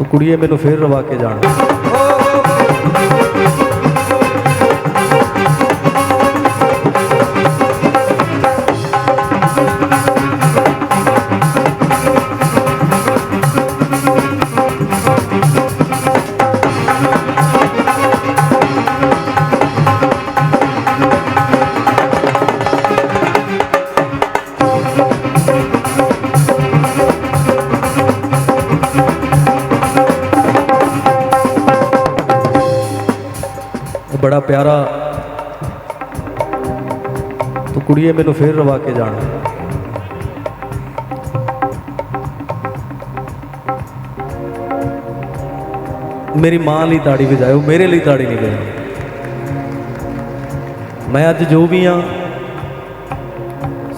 ਤੂੰ ਕੁੜੀਏ ਮੈਨੂੰ ਫੇਰ ਰਵਾ ਕੇ ਜਾਣ। ਬੜਾ ਪਿਆਰਾ। ਤੂੰ ਕੁੜੀਏ, ਮੈਨੂੰ ਫੇਰ ਰਵਾ ਕੇ ਜਾਣ। ਮੇਰੀ ਮਾਂ ਲਈ ਤਾੜੀ ਵਜਾਇਓ, ਮੇਰੇ ਲਈ ਤਾੜੀ ਨਹੀਂ ਵਜਾਇਓ ਮੈਂ ਅੱਜ ਜੋ ਵੀ ਆ,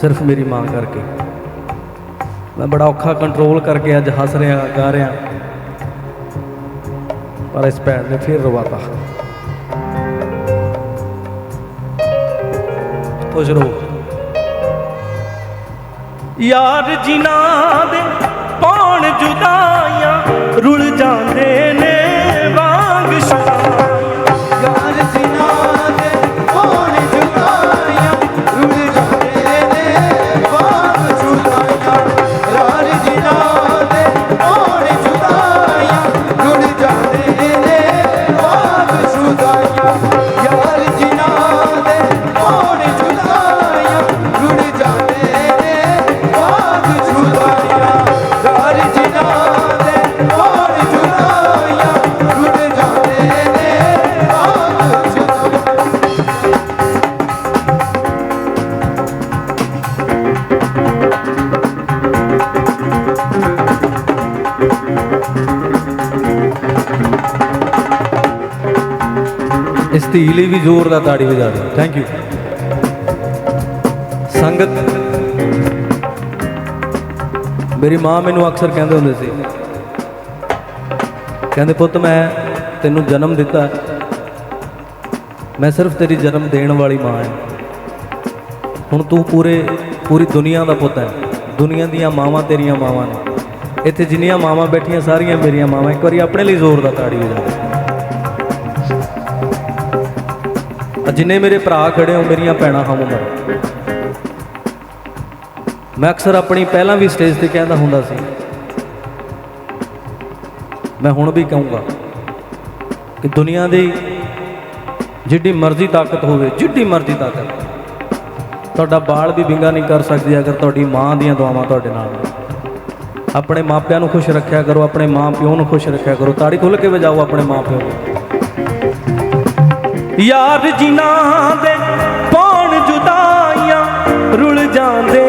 ਸਿਰਫ ਮੇਰੀ ਮਾਂ ਕਰਕੇ। ਮੈਂ ਬੜਾ ਔਖਾ ਕੰਟਰੋਲ ਕਰਕੇ ਅੱਜ ਹੱਸ ਰਿਹਾ, ਗਾ ਰਿਹਾ। ਪਰ ਇਸ ਭੈਣ ਨੇ ਫਿਰ ਰਵਾਤਾ। ਖੁਸ਼ ਰਹੋ। ਯਾਰ ਜਿਨ੍ਹਾਂ ਦੇ ਪਾਉਣ ਜੁਦਾਈਆਂ ਰੁਲ ਜਾਂਦੇ ਇਸ ਧੀ ਲਈ ਵੀ ਜ਼ੋਰ ਦਾ ਤਾੜੀ ਵਜਾ ਦਿਓ। ਥੈਂਕ ਯੂ ਸੰਗਤ, ਮੇਰੀ ਮਾਂ ਮੈਨੂੰ ਅਕਸਰ ਕਹਿੰਦੇ ਹੁੰਦੇ ਸੀ। ਕਹਿੰਦੇ, ਪੁੱਤ, ਮੈਂ ਤੈਨੂੰ ਜਨਮ ਦਿੱਤਾ ਮੈਂ ਸਿਰਫ ਤੇਰੀ ਜਨਮ ਦੇਣ ਵਾਲੀ ਮਾਂ ਹਾਂ। ਹੁਣ ਤੂੰ ਪੂਰੇ, ਪੂਰੀ ਦੁਨੀਆ ਦਾ ਪੁੱਤ ਹੈ। ਦੁਨੀਆ ਦੀਆਂ ਮਾਵਾਂ ਤੇਰੀਆਂ ਮਾਵਾਂ ਨੇ। ਇੱਥੇ ਜਿੰਨੀਆਂ ਮਾਵਾਂ ਬੈਠੀਆਂ, ਸਾਰੀਆਂ ਮੇਰੀਆਂ ਮਾਵਾਂ, ਇੱਕ ਵਾਰੀ ਆਪਣੇ ਲਈ ਜ਼ੋਰ ਦਾ ਤਾੜੀ ਵਜਾ ਦਿਓ ਜਿੰਨੇ ਮੇਰੇ ਭਰਾ ਖੜੇ ਹੋ, ਮੇਰੀਆਂ ਭੈਣਾਂ ਹਮ ਉਮਰ। ਮੈਂ ਅਕਸਰ ਆਪਣੀ ਪਹਿਲਾਂ ਵੀ ਸਟੇਜ ਤੇ ਕਹਿੰਦਾ ਹੁੰਦਾ ਸੀ, ਮੈਂ ਹੁਣ ਵੀ ਕਹੂੰਗਾ ਕਿ ਦੁਨੀਆ ਦੀ ਜਿੱਡੀ ਮਰਜ਼ੀ ਤਾਕਤ ਹੋਵੇ, ਜਿੱਡੀ ਮਰਜ਼ੀ ਤਾਕਤ ਤੁਹਾਡਾ ਬਾਲ ਵੀ ਵਿੰਗਾ ਨਹੀਂ ਕਰ ਸਕਦੀ ਅਗਰ ਤੁਹਾਡੀ ਮਾਂ ਦੀਆਂ ਦੁਆਵਾਂ ਤੁਹਾਡੇ ਨਾਲ ਨੇ ਆਪਣੇ ਮਾਪਿਆਂ ਨੂੰ ਖੁਸ਼ ਰੱਖਿਆ ਕਰੋ, ਆਪਣੇ ਮਾਂ ਪਿਓ ਨੂੰ ਖੁਸ਼ ਰੱਖਿਆ ਕਰੋ। ਤਾੜੀ ਖੁੱਲ ਕੇ ਵਜਾਓ ਆਪਣੇ ਮਾਂ ਪਿਓ ਨੂੰ। ਯਾਰ ਜਿਨ੍ਹਾਂ ਦੇ ਪਾਉਣ ਜੁਦਾਈਆਂ ਰੁਲ ਜਾਂਦੇ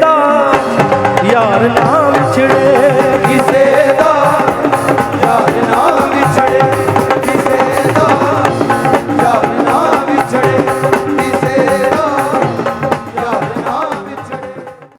ਦਾ ਯਾਰ ਨਾ